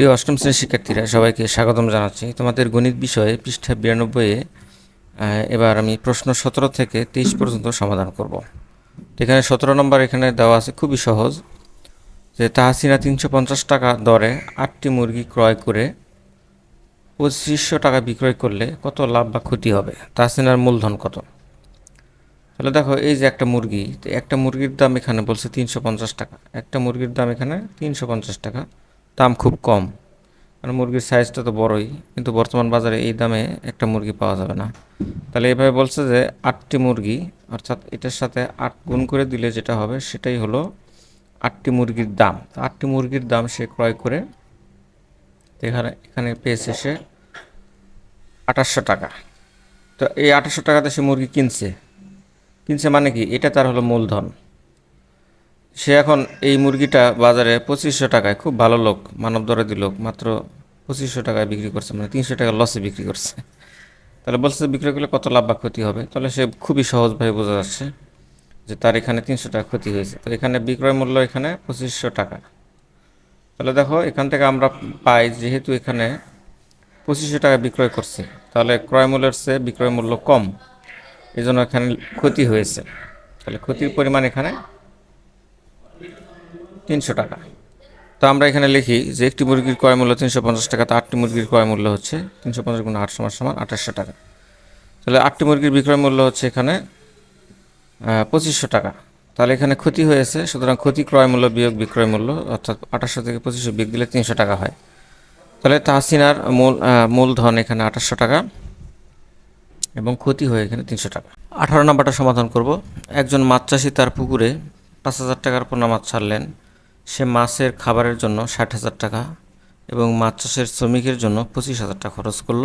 প্রিয় অষ্টম শ্রেণির শিক্ষার্থীরা, সবাইকে স্বাগতম জানাচ্ছি। তোমাদের গণিত বিষয়ে পৃষ্ঠা বিরানব্বইয়ে এবার আমি প্রশ্ন সতেরো থেকে তেইশ পর্যন্ত সমাধান করব। এখানে সতেরো নম্বর এখানে দেওয়া আছে, খুবই সহজ, যে তাহাসিনা তিনশো পঞ্চাশ টাকা দরে আটটি মুরগি ক্রয় করে পঁচিশশো টাকা বিক্রয় করলে কত লাভ বা ক্ষতি হবে? তাহাসিনার মূলধন কত? তাহলে দেখো, এই যে একটা মুরগি, একটা মুরগির দাম এখানে বলছে তিনশো পঞ্চাশ টাকা, একটা মুরগির দাম এখানে তিনশো পঞ্চাশ টাকা। দাম খুব কম। কারণ মুরগির সাইজটা তো বড়ই, কিন্তু বর্তমান বাজারে এই দামে একটা মুরগি পাওয়া যাবে না। তাহলে এভাবে বলছে যে আটটি মুরগি, অর্থাৎ এটার সাথে আট গুণ করে দিলে যেটা হবে সেটাই হলো আটটি মুরগির দাম। আটটি মুরগির দাম সে ক্রয় করে এখানে এখানে পেয়েছে সে আঠাশশো টাকা। তো এই আঠাশশো টাকাতে সে মুরগি কিনছে। কিনছে মানে কি? এটা তার হলো মূলধন। সে এখন এই মুরগিটা বাজারে পঁচিশশো টাকায়, খুব ভালো লোক মানব লোক, মাত্র পঁচিশশো টাকায় বিক্রি করছে মানে তিনশো টাকা লসে বিক্রি করছে। তাহলে বলছে বিক্রি করলে কত লাভ বা ক্ষতি হবে? তাহলে সে খুবই সহজভাবে বোঝা যাচ্ছে যে তার এখানে তিনশো টাকা ক্ষতি হয়েছে। তো এখানে বিক্রয় মূল্য এখানে পঁচিশশো টাকা। তাহলে দেখো, এখান থেকে আমরা পাই যেহেতু এখানে পঁচিশশো টাকা বিক্রয় করছে, তাহলে ক্রয় মূল্যের চেয়ে বিক্রয় মূল্য কম। এই জন্য এখানে ক্ষতি হয়েছে। তাহলে ক্ষতির পরিমাণ এখানে তিনশো টাকা। তো আমরা এখানে লিখি যে একটি মুরগির ক্রয় মূল্য তিনশো পঞ্চাশ টাকা, তো আটটি মুরগির ক্রয় মূল্য হচ্ছে তিনশো পঞ্চাশ গুণ আট সমান সমান আঠাশশো টাকা। তাহলে আটটি মুরগির বিক্রয় মূল্য হচ্ছে এখানে পঁচিশশো টাকা। তাহলে এখানে ক্ষতি হয়েছে, সুতরাং ক্ষতি ক্রয় মূল্য বিয়োগ বিক্রয় মূল্য, অর্থাৎ আঠাশশো থেকে পঁচিশশো বিয়োগ দিলে তিনশো টাকা হয়। তাহলে তাহসিনার মূল মূলধন এখানে আঠাশশো টাকা এবং ক্ষতি হয়ে এখানে তিনশো টাকা। আঠারো নম্বরটা সমাধান করব। একজন মাছ চাষি তার পুকুরে পাঁচ হাজার টাকার পোনা মাছ ছাড়লেন। সে মাছের খাবারের জন্য ষাট হাজার টাকা এবং মাছ চাষের শ্রমিকের জন্য পঁচিশ হাজার টাকা খরচ করল।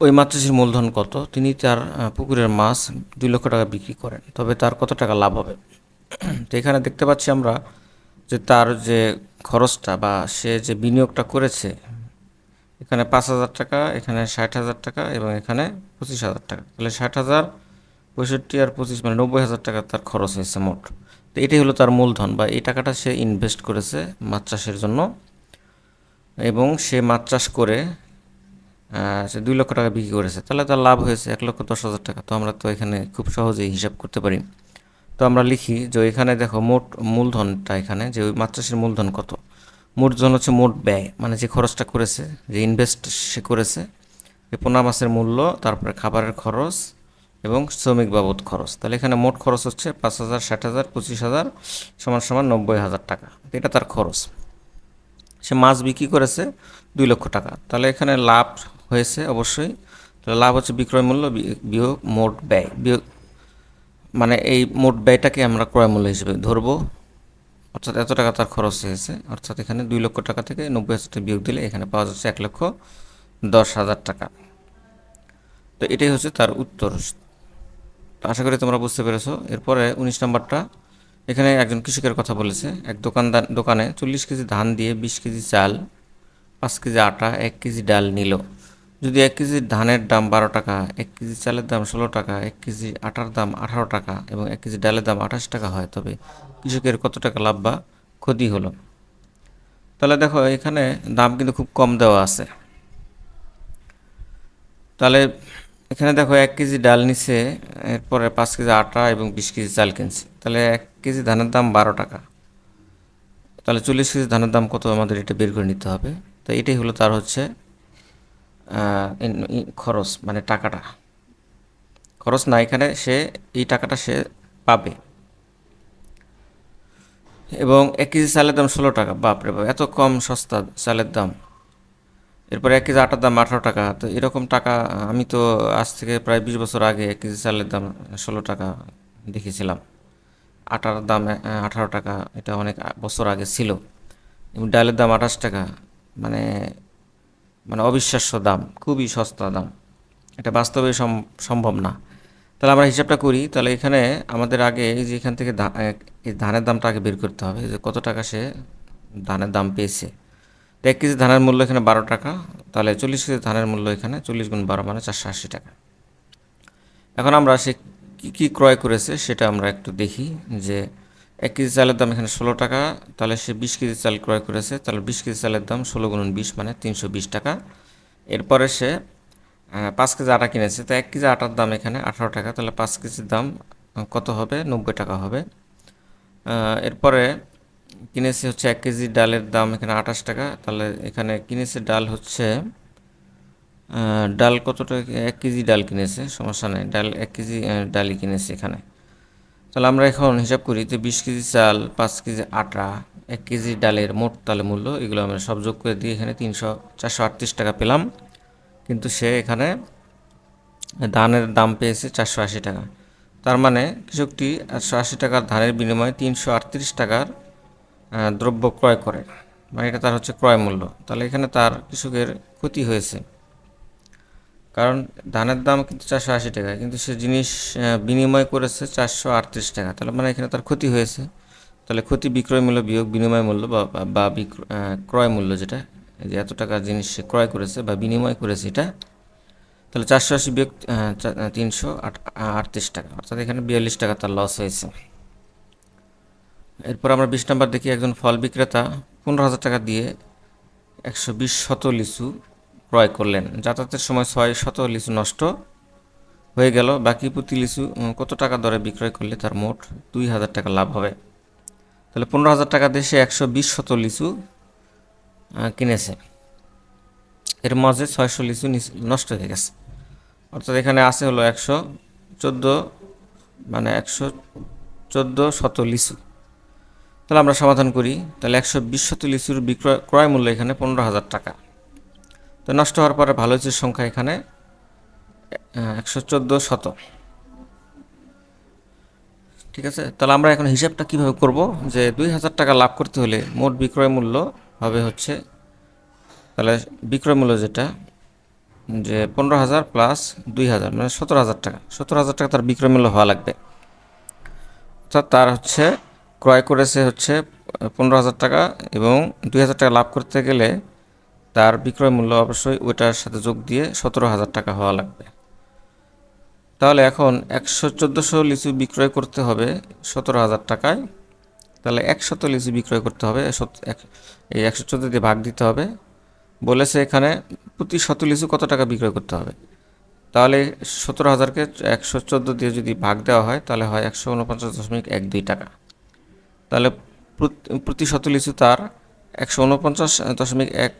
ওই মাছ চাষির মূলধন কত? তিনি তার পুকুরের মাছ দুই লক্ষ টাকা বিক্রি করেন। তবে তার কত টাকা লাভ হবে? তো এখানে দেখতে পাচ্ছি আমরা যে তার যে খরচটা বা সে যে বিনিয়োগটা করেছে, এখানে পাঁচ হাজার টাকা, এখানে ষাট হাজার টাকা এবং এখানে পঁচিশ হাজার টাকা। তাহলে ষাট হাজার পঁয়ষট্টি আর পঁচিশ মানে নব্বই হাজার টাকা তার খরচ হয়েছে মোট। তো এটাই হলো তার মূলধন বা এই টাকাটা সে ইনভেস্ট করেছে মাছ চাষের জন্য এবং সে মাছ চাষ করে সে দুই লক্ষ টাকা বিক্রি করেছে। তাহলে তার লাভ হয়েছে এক লক্ষ দশ হাজার টাকা। তো আমরা তো এখানে খুব সহজেই হিসাব করতে পারি। তো আমরা লিখি যে এখানে দেখো মোট মূলধনটা এখানে যে ওই মাছ চাষের মূলধন কত? মূলধন হচ্ছে মোট ব্যয় মানে যে খরচটা করেছে, যে ইনভেস্ট সে করেছে পোনা মাছের মূল্য, তারপরে খাবারের খরচ এবং শ্রমিক বাবদ খরচ। তাহলে এখানে মোট খরচ হচ্ছে পাঁচ হাজার, ষাট হাজার, পঁচিশ হাজার সমান সমান নব্বই হাজার টাকা। এটা তার খরচ। সে মাছ বিক্রি করেছে দুই লক্ষ টাকা। তাহলে এখানে লাভ হয়েছে অবশ্যই। তাহলে লাভ হচ্ছে বিক্রয় মূল্য বিয়োগ মোট ব্যয়। বিয়োগ মানে এই মোট ব্যয়টাকে আমরা ক্রয় মূল্য হিসেবে ধরবো। অর্থাৎ এত টাকা তার খরচ হয়েছে। অর্থাৎ এখানে দুই লক্ষ টাকা থেকে নব্বই হাজার টাকা বিয়োগ দিলে এখানে পাওয়া যাচ্ছে এক লক্ষ দশ হাজার টাকা। তো এটাই হচ্ছে তার উত্তর। আশা করি তোমরা বুঝতে পেরেছ। এরপরে উনিশ নম্বরটা, এখানে একজন কৃষকের কথা বলেছে। এক দোকানদার, দোকানে চল্লিশ কেজি ধান দিয়ে বিশ কেজি চাল, পাঁচ কেজি আটা, এক কেজি ডাল নিল। যদি এক কেজি ধানের দাম বারো টাকা, এক কেজি চালের দাম ষোলো টাকা, এক কেজি আটার দাম আঠারো টাকা এবং এক কেজি ডালের দাম আঠাশ টাকা হয়, তবে কৃষকের কত টাকা লাভ বা ক্ষতি হলো? তাহলে দেখো, এখানে দাম কিন্তু খুব কম দেওয়া আছে। তাহলে এখানে দেখো এক কেজি ডাল নিছে, এরপরে পাঁচ কেজি আটা এবং বিশ কেজি চাল কিনছে। তাহলে এক কেজি ধানের দাম বারো টাকা। তাহলে চল্লিশ কেজি ধানের দাম কত আমাদের এটা বের করে নিতে হবে? তো এটাই হলো তার হচ্ছে খরচ মানে টাকাটা। খরচ না, এখানে সে, এই টাকাটা সে পাবে। এবং এক কেজি চালের দাম ষোলো টাকা। বাপরে বাপ, এত কম সস্তা চালের দাম। এরপর এক কেজি আটার দাম আঠারো টাকা। তো এরকম টাকা, আমি তো আজ থেকে প্রায় বিশ বছর আগে এক কেজি চালের দাম ষোলো টাকা দেখেছিলাম। আটার দাম আঠারো টাকা, এটা অনেক বছর আগে ছিল। এবং ডালের দাম আঠাশ টাকা মানে মানে অবিশ্বাস্য দাম, খুবই সস্তা দাম। এটা বাস্তবে সম- সম্ভব না। তাহলে আমরা হিসাবটা করি, তাহলে এখানে আমাদের আগে এই যে এখান থেকে এই ধানের দামটা আগে বের করতে হবে, যে কত টাকা সে ধানের দাম পেয়েছে। তো এক কেজি ধানের মূল্য এখানে বারো টাকা, তাহলে চল্লিশ কেজি ধানের মূল্য এখানে চল্লিশ গুণ বারো মানে চারশো আশি টাকা। এখন আমরা সে কী কী ক্রয় করেছে সেটা আমরা একটু দেখি যে এক কেজি চালের দাম এখানে ষোলো টাকা, তাহলে সে বিশ কেজি চাল ক্রয় করেছে, তাহলে বিশ কেজি চালের দাম ষোলো গুণন বিশ মানে তিনশো বিশ টাকা। এরপরে সে পাঁচ কেজি আটা কিনেছে, তো এক কেজি আটার দাম এখানে আঠারো টাকা, তাহলে পাঁচ কেজির দাম কত হবে? নব্বই টাকা হবে। এরপরে কিনেছে হচ্ছে এক কেজি ডালের দাম এখানে আঠাশ টাকা। তাহলে এখানে কিনেছে ডাল হচ্ছে ডাল কত টাকা এক কেজি ডাল কিনেছে, সমস্যা নেই। ডাল এক কেজি ডালই কিনেছে এখানে। তাহলে আমরা এখন হিসাব করি যে বিশ কেজি চাল, পাঁচ কেজি আটা, এক কেজি ডালের মোট তালে মূল্য, এগুলো আমরা সব যোগ করে দিয়ে এখানে তিনশো, চারশো আটত্রিশ টাকা পেলাম। কিন্তু সে এখানে ধানের দাম পেয়েছে চারশো আশি টাকা। তার মানে কৃষকটি একশো আশি টাকার ধানের বিনিময়ে তিনশো আটত্রিশ টাকার দ্রব্য ক্রয় করে মানে এটা তার হচ্ছে ক্রয় মূল্য। তাহলে এখানে তার কৃষকের ক্ষতি হয়েছে। কারণ ধানের দাম কিন্তু চারশো আশি টাকা, কিন্তু সে জিনিস বিনিময় করেছে চারশো আটত্রিশ টাকা। তাহলে মানে এখানে তার ক্ষতি হয়েছে। তাহলে ক্ষতি বিক্রয় মূল্য বিয়োগ বিনিময় মূল্য বা, বা- ক্রয় মূল্য যেটা যে এত টাকা জিনিস সে ক্রয় করেছে বা বিনিময় করেছে এটা, তাহলে চারশো আশি বিয়োগ তিনশো আটত্রিশ টাকা। অর্থাৎ এখানে বিয়াল্লিশ টাকা তার লস হয়েছে। এরপর আমরা বিশ নাম্বার দেখি একজন ফল বিক্রেতা পনেরো হাজার টাকা দিয়ে একশো বিশ শত লিচু ক্রয় করলেন। যাতায়াতের সময় ছয় শত লিচু নষ্ট হয়ে গেল। বাকি প্রতি লিচু কত টাকা দরে বিক্রয় করলে তার মোট দুই হাজার টাকা লাভ হবে? তাহলে পনেরো হাজার টাকা দিয়ে সে একশো বিশ শত লিচু কিনেছে। এর মাঝে ছয়শো লিচু নষ্ট হয়ে গেছে। অর্থাৎ এখানে আছে হলো একশো চোদ্দ মানে একশো চোদ্দ শত লিচু। তাহলে আমরা সমাধান করি। তাহলে একশো বিশ শত লিচুর বিক্রয়, ক্রয় মূল্য এখানে পনেরো হাজার টাকা। তো নষ্ট হওয়ার পরে ভালো লিচুর সংখ্যা এখানে একশো চোদ্দ শত। ঠিক আছে? তাহলে আমরা এখন হিসাবটা কীভাবে করব? যে দুই হাজার টাকা লাভ করতে হলে মোট বিক্রয় মূল্য হবে হচ্ছে, তাহলে বিক্রয় মূল্য যেটা, যে পনেরো হাজার প্লাস দুই হাজার মানে সতেরো হাজার টাকা। সতেরো হাজার টাকা তার বিক্রয় মূল্য হওয়া লাগবে। অর্থাৎ তার হচ্ছে ক্রয় করেছে হচ্ছে পনেরো হাজার টাকা এবং দুই হাজার টাকা লাভ করতে গেলে তার বিক্রয় মূল্য অবশ্যই ওইটার সাথে যোগ দিয়ে সতেরো হাজার টাকা হওয়া লাগবে। তাহলে এখন একশো চোদ্দোশো লিচু বিক্রয় করতে হবে সতেরো হাজার টাকায়। তাহলে একশত লিচু বিক্রয় করতে হবে এই একশো চোদ্দ দিয়ে ভাগ দিতে হবে। বলেছে এখানে প্রতি শত লিচু কত টাকা বিক্রয় করতে হবে? তাহলে সতেরো হাজারকে একশো চোদ্দ দিয়ে যদি ভাগ দেওয়া হয়, তাহলে হয় একশো উনপঞ্চাশ দশমিক এক দুই টাকা। তাহলে প্রতি- শত লিচু তার একশো উনপঞ্চাশ দশমিক এক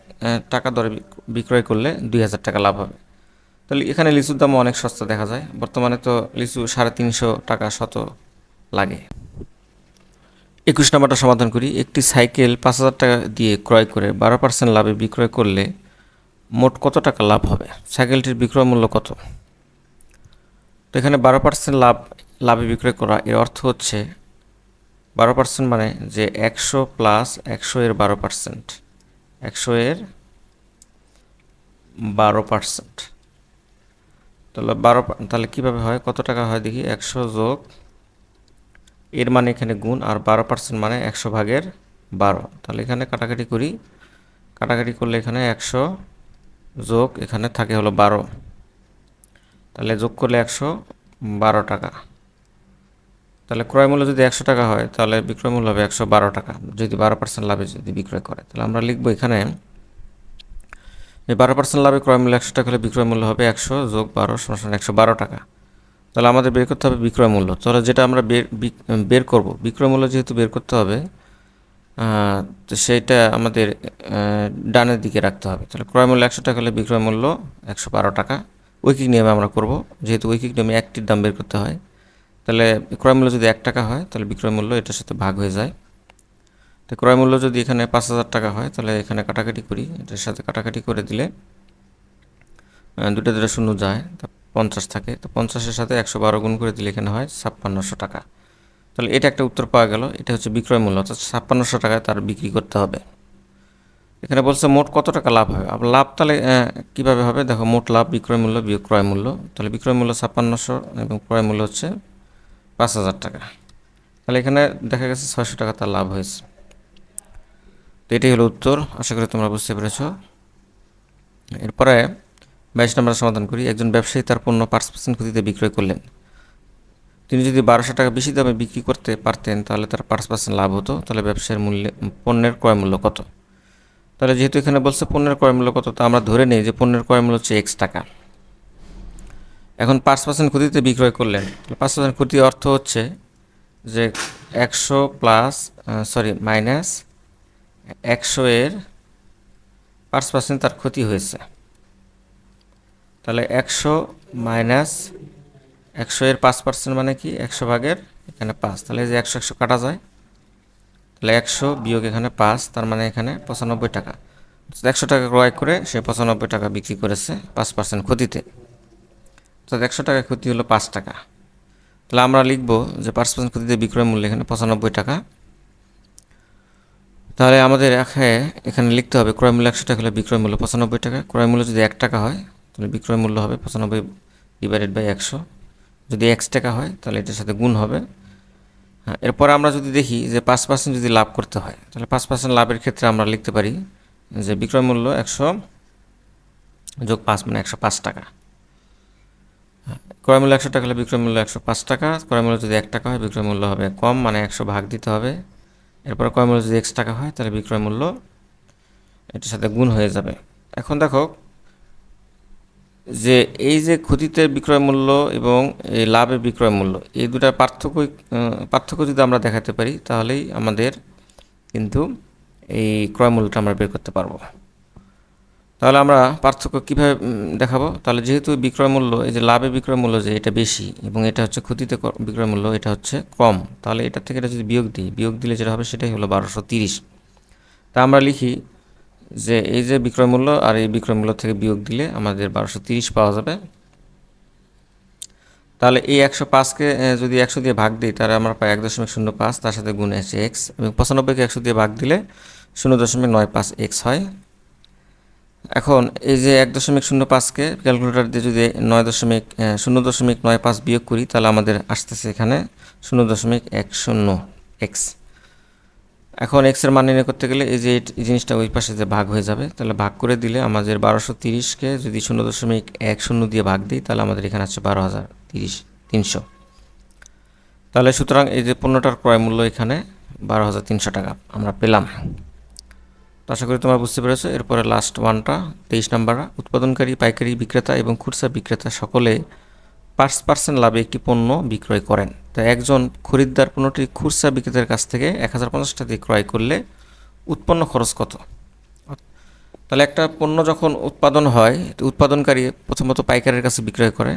টাকা দরে বিক্রয় করলে দুই হাজার টাকা লাভ হবে। তাহলে এখানে লিচুর দাম অনেক সস্তা দেখা যায়। বর্তমানে তো লিচু সাড়ে তিনশো টাকা শত লাগে। একুশ নম্বরটা সমাধান করি। একটি সাইকেল পাঁচ হাজার টাকা দিয়ে ক্রয় করে বারো পার্সেন্ট লাভে বিক্রয় করলে মোট কত টাকা লাভ হবে? সাইকেলটির বিক্রয় মূল্য কত? তো এখানে বারো পার্সেন্ট লাভ, লাভে বিক্রয় করা, এর অর্থ হচ্ছে বারো পার্সেন্ট মানে যে একশো প্লাস একশো এর বারো পার্সেন্ট একশো এর বারো পার্সেন্ট তাহলে বারো তাহলে কীভাবে হয়? কত টাকা হয় দেখি? একশো যোগ এর মানে এখানে গুণ, আর বারো পার্সেন্ট মানে একশো ভাগের বারো। তাহলে এখানে কাটাকাটি করি। কাটাকাটি করলে এখানে একশো যোগ এখানে থাকে হলো বারো। তাহলে যোগ করলে একশো বারো টাকা। তাহলে ক্রয় মূল্য যদি একশো টাকা হয়, তাহলে বিক্রয় মূল্য হবে একশো বারো টাকা। যদি বারো পার্সেন্ট লাভে যদি বিক্রয় করে, তাহলে আমরা লিখব এখানে এই বারো পার্সেন্ট লাভে ক্রয় মূল্য একশো টাকা হলে বিক্রয় মূল্য হবে একশো যোগ বারো সমান একশো বারো টাকা। তাহলে আমাদের বের করতে হবে বিক্রয় মূল্য। তাহলে যেটা আমরা বের বের করব, বিক্রয় মূল্য যেহেতু বের করতে হবে তো সেইটা আমাদের ডানের দিকে রাখতে হবে। তাহলে ক্রয় মূল্য একশো টাকা হলে বিক্রয় মূল্য একশো বারো টাকা। ঐকিক নিয়মে আমরা করব। যেহেতু ঐকিক নিয়মে একটির দাম বের করতে হয়। তাহলে ক্রয় মূল্য যদি এক টাকা হয়, তাহলে বিক্রয় মূল্য এটার সাথে ভাগ হয়ে যায়। তো ক্রয় মূল্য যদি এখানে পাঁচ হাজার টাকা হয়, তাহলে এখানে কাটাকাটি করি, এটার সাথে কাটাকাটি করে দিলে দুটো দুটো শূন্য যায়, তা পঞ্চাশ থাকে। তো পঞ্চাশের সাথে একশো বারো গুণ করে দিলে এখানে হয় ছাপ্পান্নশো টাকা। তাহলে এটা একটা উত্তর পাওয়া গেল, এটা হচ্ছে বিক্রয় মূল্য, অর্থাৎ ছাপ্পান্নশো টাকায় তার বিক্রি করতে হবে। এখানে বলছে মোট কত টাকা লাভ হবে? আবার লাভ তাহলে কীভাবে হবে? দেখো মোট লাভ, বিক্রয় মূল্য বিয়োগ ক্রয় মূল্য। তাহলে বিক্রয় মূল্য ছাপ্পান্নশো এবং ক্রয় মূল্য হচ্ছে পাঁচ হাজার টাকা। তাহলে এখানে দেখা গেছে ছয়শো টাকা তার লাভ হয়েছে। তো এটাই হলো উত্তর। আশা করি তোমরা বুঝতে পেরেছ। এরপরে বাইশ নম্বর সমাধান করি। একজন ব্যবসায়ী তার পণ্য পাঁচ পার্সেন্ট ক্ষতিতে বিক্রয় করলেন। তিনি যদি বারোশো টাকা বেশি দামে বিক্রি করতে পারতেন, তাহলে তার পাঁচ পার্সেন্ট লাভ হতো। তাহলে ব্যবসায়ের মূল্যে, পণ্যের ক্রয় মূল্য কত? তাহলে যেহেতু এখানে বলছে পণ্যের ক্রয় মূল্য কত, তো আমরা ধরে নিই যে পণ্যের ক্রয় মূল্য হচ্ছে এক্স টাকা। এখন পাঁচ পার্সেন্ট ক্ষতিতে বিক্রয় করলেন। পাঁচ পার্সেন্ট ক্ষতি অর্থ হচ্ছে যে একশো প্লাস সরি মাইনাস একশো এর পাঁচ পার্সেন্ট তার ক্ষতি হয়েছে। তাহলে একশো মাইনাস একশো এর পাঁচ পার্সেন্ট মানে কি? একশো ভাগের এখানে পাঁচ। তাহলে যে একশো একশো কাটা যায়। তাহলে একশো বিয়োগ এখানে পাঁচ, তার মানে এখানে পঁচানব্বই টাকা। একশো টাকা ক্রয় করে সে পঁচানব্বই টাকা বিক্রি করেছে পাঁচ পার্সেন্ট ক্ষতিতে। তো একশো টাকা ক্ষতি হলো পাঁচ টাকা। তাহলে আমরা লিখব যে পাঁচ পার্সেন্ট ক্ষতিতে বিক্রয় মূল্য এখানে পঁচানব্বই টাকা। তাহলে আমাদের এখানে এখানে লিখতে হবে, ক্রয় মূল্য একশো টাকা হলে বিক্রয় মূল্য পঁচানব্বই টাকা। ক্রয় মূল্য যদি এক টাকা হয়, তাহলে বিক্রয় মূল্য হবে পঁচানব্বই ডিভাইডেড বাই একশো। যদি এক্স টাকা হয়, তাহলে এটার সাথে গুণ হবে। হ্যাঁ এরপরে আমরা যদি দেখি যে পাঁচ পার্সেন্ট যদি লাভ করতে হয়, তাহলে পাঁচ পার্সেন্ট লাভের ক্ষেত্রে আমরা লিখতে পারি যে বিক্রয় মূল্য একশো যোগ পাঁচ মানে একশো পাঁচ টাকা। ক্রয় মূল্য একশো টাকা হলে বিক্রয় মূল্য একশো পাঁচ টাকা, ক্রয় মূল্য যদি এক টাকা হয়, বিক্রয় মূল্য হবে কম মানে একশো ভাগ দিতে হবে। এরপর ক্রয় মূল্য যদি এক্স টাকা হয়, তাহলে বিক্রয় মূল্য এটার সাথে গুণ হয়ে যাবে। এখন দেখো যে এই যে ক্ষতিতে বিক্রয় মূল্য এবং এই লাভের বিক্রয় মূল্য, এই দুটার পার্থক্য পার্থক্য যদি আমরা দেখাতে পারি, তাহলেই আমাদের কিন্তু এই ক্রয় মূল্যটা আমরা বের করতে পারব। তাহলে আমরা পার্থক্য কীভাবে দেখাবো? তাহলে যেহেতু বিক্রয় মূল্য, এই যে লাভে বিক্রয় মূল্য যে এটা বেশি এবং এটা হচ্ছে ক্ষতিতে বিক্রয় মূল্য, এটা হচ্ছে কম, তাহলে এটা থেকে এটা যদি বিয়োগ দিই, বিয়োগ দিলে যেটা হবে সেটাই হলো বারোশো তিরিশ। তা আমরা লিখি যে এই যে বিক্রয় মূল্য আর এই বিক্রয় মূল্য থেকে বিয়োগ দিলে আমাদের বারোশো তিরিশ পাওয়া যাবে। তাহলে এই একশো পাঁচকে যদি একশো দিয়ে ভাগ দিই, তাহলে আমরা পাই এক দশমিক শূন্য পাঁচ, তার সাথে গুণ আছে এক্স এবং পঁচানব্বইকে একশো দিয়ে ভাগ দিলে শূন্য দশমিক নয় পাঁচ এক্স হয়। এখন এই যে এক দশমিক শূন্য পাঁচকে ক্যালকুলেটার দিয়ে যদি নয় দশমিক শূন্য দশমিক নয় পাঁচ বিয়োগ করি, তাহলে আমাদের আসতেছে এখানে শূন্য দশমিক এক শূন্য এক্স এখন এক্সের মান নির্ণয় করতে গেলে এই যে এই জিনিসটা ওই পাশে যে ভাগ হয়ে যাবে, তাহলে ভাগ করে দিলে আমাদের বারোশো তিরিশকে যদি শূন্য দশমিক এক শূন্য দিয়ে ভাগ দিই, তাহলে আমাদের এখানে আছে বারো হাজার তিরিশ, তিনশো। তাহলে সুতরাং এই যে পণ্যটার ক্রয় মূল্য এখানে বারো হাজার তিনশো টাকা আমরা পেলাম। আশা করি তোমরা বুঝতে পেরেছ, এরপরে লাস্ট ওয়ানটা তেইশ নাম্বার উৎপাদনকারী, পাইকারি বিক্রেতা এবং খুচরা বিক্রেতা সকলে পাঁচ পার্সেন্ট লাভে একটি পণ্য বিক্রয় করেন। তো একজন খরিদ্দার পণ্যটি খুচরা বিক্রেতার কাছ থেকে এক হাজার পঞ্চাশ টাকা দিয়ে ক্রয় করলে উৎপন্ন খরচ কত? তাহলে একটা পণ্য যখন উৎপাদন হয় উৎপাদনকারী প্রথমত পাইকারের কাছে বিক্রয় করে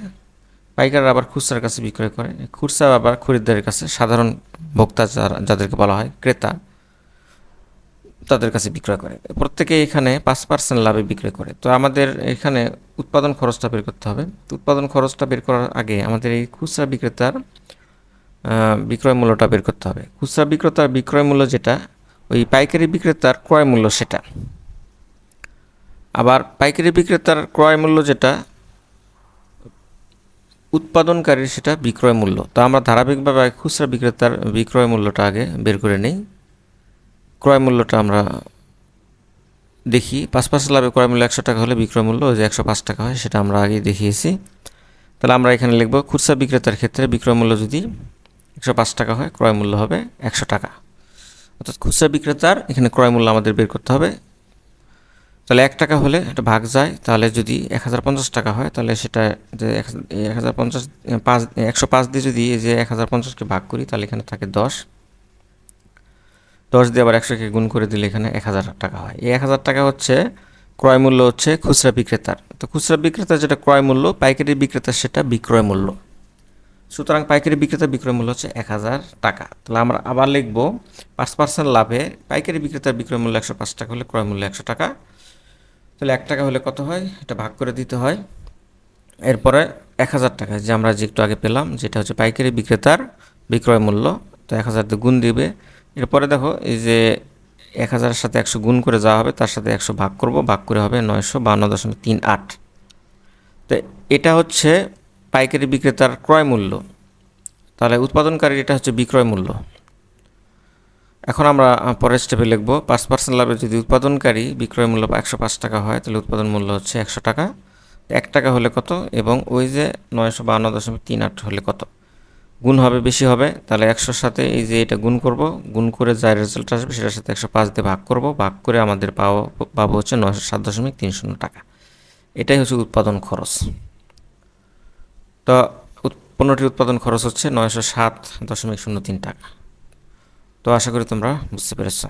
পাইকার আবার খুচরার কাছে বিক্রয় করে। খুচরা আবার খরিদ্দারের কাছে সাধারণ ভোক্তা যারা, যাদেরকে বলা হয়, ক্রেতা। তাদের কাছে বিক্রয় করে। প্রত্যেকে এখানে পাঁচ পার্সেন্ট লাভে বিক্রয় করে। তো আমাদের এখানে উৎপাদন খরচটা বের করতে হবে। উৎপাদন খরচটা বের করার আগে আমাদের এই খুচরা বিক্রেতার বিক্রয় মূল্যটা বের করতে হবে। খুচরা বিক্রেতার বিক্রয় মূল্য যেটা, ওই পাইকারি বিক্রেতার ক্রয় মূল্য সেটা। আবার পাইকারি বিক্রেতার ক্রয় মূল্য যেটা, উৎপাদনকারীর সেটা বিক্রয় মূল্য। তো আমরা ধারাবাহিকভাবে খুচরা বিক্রেতার বিক্রয় মূল্যটা আগে বের করে নেই। ক্রয় মূল্যটা আমরা দেখি। পাঁচ পাঁচ লাভে ক্রয় মূল্য একশো টাকা হলে বিক্রয় মূল্য যে একশো পাঁচ টাকা হয়, সেটা আমরা আগেই দেখিয়েছি। তাহলে আমরা এখানে লিখব, খুচরা বিক্রেতার ক্ষেত্রে বিক্রয় মূল্য যদি একশো পাঁচ টাকা হয়, ক্রয় মূল্য হবে একশো টাকা। অর্থাৎ খুচরা বিক্রেতার এখানে ক্রয় মূল্য আমাদের বের করতে হবে। তাহলে এক টাকা হলে এটা ভাগ যায়, তাহলে যদি এক হাজার পঞ্চাশ টাকা হয়, তাহলে সেটা যে এক হাজার পঞ্চাশ, পাঁচ, একশো পাঁচ দিয়ে যদি এই যে এক হাজার পঞ্চাশকে ভাগ করি, তাহলে এখানে থাকে দশ। দশ দিয়ে আবার একশোকে গুণ করে দিলে এখানে এক হাজার টাকা হয়। এই এক হাজার টাকা হচ্ছে ক্রয় মূল্য হচ্ছে খুচরা বিক্রেতার। তো খুচরা বিক্রেতার যেটা ক্রয় মূল্য, পাইকারি বিক্রেতার সেটা বিক্রয় মূল্য। সুতরাং পাইকারি বিক্রেতা বিক্রয় মূল্য হচ্ছে এক হাজার টাকা। তাহলে আমরা আবার লিখব, পাঁচ পার্সেন্ট লাভে পাইকারি বিক্রেতার বিক্রয় মূল্য একশো পাঁচ টাকা হলে ক্রয় মূল্য একশো টাকা। তাহলে এক টাকা হলে কত হয়? এটা ভাগ করে দিতে হয়। এরপরে এক হাজার টাকা, যে আমরা যে একটু আগে পেলাম, যেটা হচ্ছে পাইকারি বিক্রেতার বিক্রয় মূল্য। তো এক হাজার গুণ দিবে এরপরে দেখো, এই যে এক হাজারের সাথে একশো গুণ করে যাওয়া হবে, তার সাথে একশো ভাগ করব, ভাগ করে হবে নয়শো বান্ন দশমিক তিন আট। তো এটা হচ্ছে পাইকারি বিক্রেতার ক্রয় মূল্য। তাহলে উৎপাদনকারীর এটা হচ্ছে বিক্রয় মূল্য। এখন আমরা পরের স্টেপে লিখব, পাঁচ পার্সেন্ট লাভে যদি উৎপাদনকারী বিক্রয় মূল্য একশো পাঁচ টাকা হয়, তাহলে উৎপাদন মূল্য হচ্ছে একশো টাকা। এক টাকা হলে কত? এবং ওই যে নয়শো বান্ন দশমিক তিন আট হলে কত? গুণ হবে, বেশি হবে, তাহলে একশোর সাথে এই যে এটা গুণ করব, গুণ করে যা রেজাল্ট আসবে সেটার সাথে একশো পাঁচ দিয়ে ভাগ করব, ভাগ করে আমাদের পাওয়া, পাবো হচ্ছে নয়শো সাত দশমিক তিন শূন্য টাকা। এটাই হচ্ছে উৎপাদন খরচ। তো পণ্যটির উৎপাদন খরচ হচ্ছে নয়শো সাত দশমিক শূন্য তিন টাকা। তো আশা করি তোমরা বুঝতে পেরেছ।